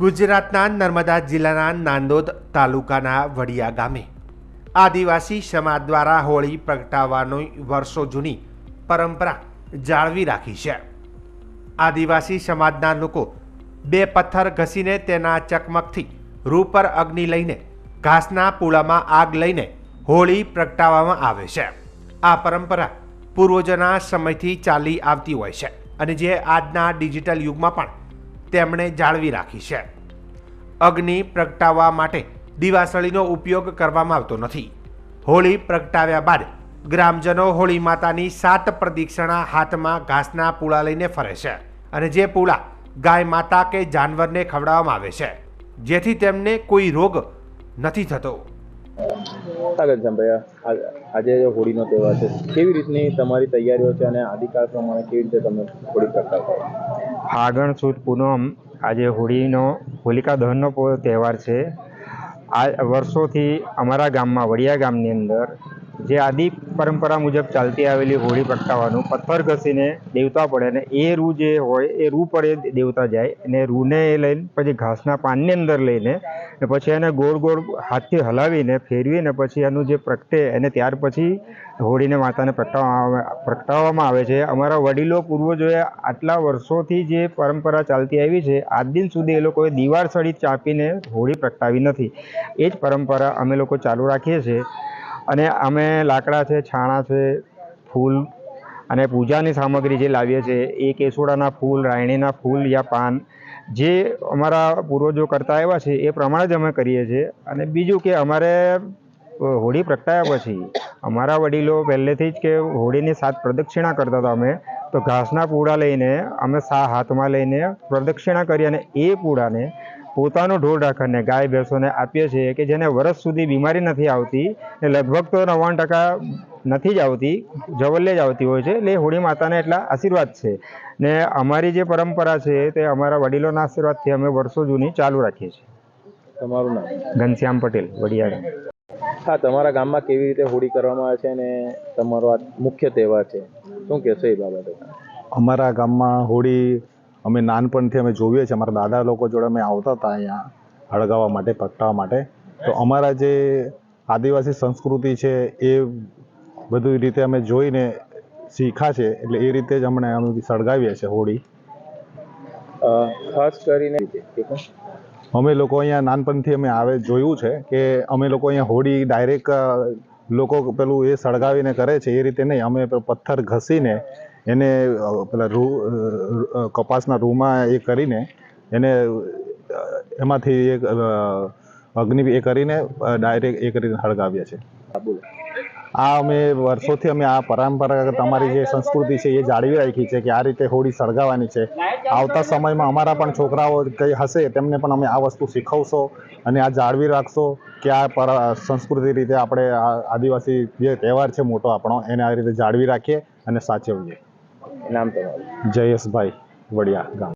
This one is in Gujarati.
ગુજરાતના નર્મદા જિલ્લાના નાંદોદ તાલુકાના વડિયા ગામે. આદિવાસી સમાજ દ્વારા હોળી પ્રગટાવવાની વર્ષો જૂની પરંપરા જાળવી રાખી છે. આદિવાસી સમાજના લોકો બે પથ્થર ઘસીને તેના ચકમકથી રૂ પર અગ્નિ લઈને ઘાસના પૂળામાં આગ લઈને હોળી પ્રગટાવવામાં આવે છે. આ પરંપરા પૂર્વજોના સમયથી ચાલી આવતી હોય છે અને જે આજના ડિજિટલ યુગમાં પણ તેમણે જાળવી રાખી છે. અગ્નિ પ્રગટાવવા માટે દિવાસળીનો ઉપયોગ કરવામાં આવતો નથી. હોળી પ્રગટાવ્યા બાદ ગ્રામજનો હોળી માતાની સાત પ્રદક્ષિણા હાથમાં ઘાસના પૂળા લઈને ફરે છે અને જે પૂળા ગાય માતા કે જાનવરને ખવડાવવામાં આવે છે, જેથી તેમને કોઈ રોગ નથી થતો. સ્વાગત છે ભાઈ, આ- આજે હોળીનો તહેવાર છે, કેવી રીતની તમારી તૈયારીઓ છે અને આદિકાળ પ્રમાણે કેવી રીતે તમે હોળી પ્રગટાવતા ફાગણ સુદ પૂનમ, આજે હોળીનો, હોલિકા દહનનો તહેવાર છે. આ વર્ષોથી અમારા ગામમાં, વડિયા ગામની અંદર જે આદિ પરંપરા મુજબ ચાલતી આવેલી હોળી પ્રગટાવવાનું, પથ્થર ઘસીને દેવતા પડે અને એ રૂ જે હોય, એ રૂ પર દેવતા જાય અને રૂને એ લઈને પછી ઘાસના પાનની અંદર લઈને ને પછી એને ગોળ ગોળ હાથથી હલાવીને ફેરવીને પછી એનું જે પ્રગટે એને ત્યાર પછી હોળીને માતાને પ્રગટાવવામાં પ્રગટાવવામાં આવે છે. અમારા વડીલો પૂર્વજોએ આટલા વર્ષોથી જે પરંપરા ચાલતી આવી છે, આજ દિન સુધી એ લોકોએ દિવાળ સળી ચાપીને હોળી પ્રગટાવી નથી. એ જ પરંપરા અમે લોકો ચાલુ રાખીએ છીએ. અને અમે લાકડા છે, છાણા છે, ફૂલ અને પૂજાની સામગ્રી જે લાવીએ છીએ, એ કેસુડાના ફૂલ, રાયણીના ફૂલ યા પાન, જે અમારા પૂર્વજો કરતા આવ્યા છે, એ પ્રમાણે જ અમે કરીએ છીએ. અને બીજું કે અમારે હોળી પ્રગટાવ્યા પછી અમારા વડીલો પહેલેથી જ કે હોળીની સાત પ્રદક્ષિણા કરતા હતા અમે, તો ઘાસના પૂડા લઈને અમે સા હાથમાં લઈને પ્રદક્ષિણા કરી અને એ પૂડાને પોતાનું ઢોર ઢાંખરને ગાય ભેંસોને આપીએ છીએ કે જેને વર્ષ સુધી બીમારી નથી આવતી ને લગભગ તો નવ્વાણું ટકા નથી જ આવતી જવલ્લે જ આવતી હોય છે. એટલે હોળી માતાને એટલા આશીર્વાદ છે. ને અમારી જે પરંપરા છે તે અમારા વડીલોના આશીર્વાદથી અમે વર્ષો જૂની ચાલુ રાખીએ છીએ. તમારું નામ? ઘનશ્યામ પટેલ વડિયાળા હા તમારા ગામમાં કેવી રીતે હોળી કરવામાં આવે છે અને તમારો આ મુખ્ય તહેવાર છે? શું કહેશો એ બાબતે? અમારા ગામમાં હોળી અમે નાનપણથી અમે જોઈએ છે અમારા દાદા લોકો જોડે અમે આવતા હતા અહીંયા હળગાવવા માટે પ્રગટાવવા માટે. તો અમારા જે આદિવાસી સંસ્કૃતિ છે એ બધી રીતે અમે જોઈને શીખા છે. એટલે એ રીતે જ અમને અમે સળગાવીએ છીએ હોળી. ખાસ કરીને અમે લોકો અહીંયા નાનપણથી અમે આવે જોયું છે કે અમે લોકો અહીંયા હોળી ડાયરેક્ટ લોકો પેલું એ સળગાવીને કરે છે. એ રીતે નહીં. અમે પથ્થર ઘસીને એને પેલા રૂ કપાસના રૂમાં એ કરીને એને એમાંથી એક અગ્નિ એ કરીને ડાયરેક્ટ એ કરીને સળગાવીએ છીએ. આ અમે વર્ષોથી અમે આ પરંપરાગત અમારી જે સંસ્કૃતિ છે એ જાળવી રાખી છે કે આ રીતે હોળી સળગાવવાની છે. આવતા સમયમાં અમારા પણ છોકરાઓ કંઈ હશે તેમને પણ અમે આ વસ્તુ શીખવશો અને આ જાળવી રાખશો કે આ પર સંસ્કૃતિ રીતે આપણે આ આદિવાસી જે તહેવાર છે મોટો આપણો, એને આ રીતે જાળવી રાખીએ અને સાચવીએ. નામ તમારું. જયેશભાઈ વડિયા ગામ.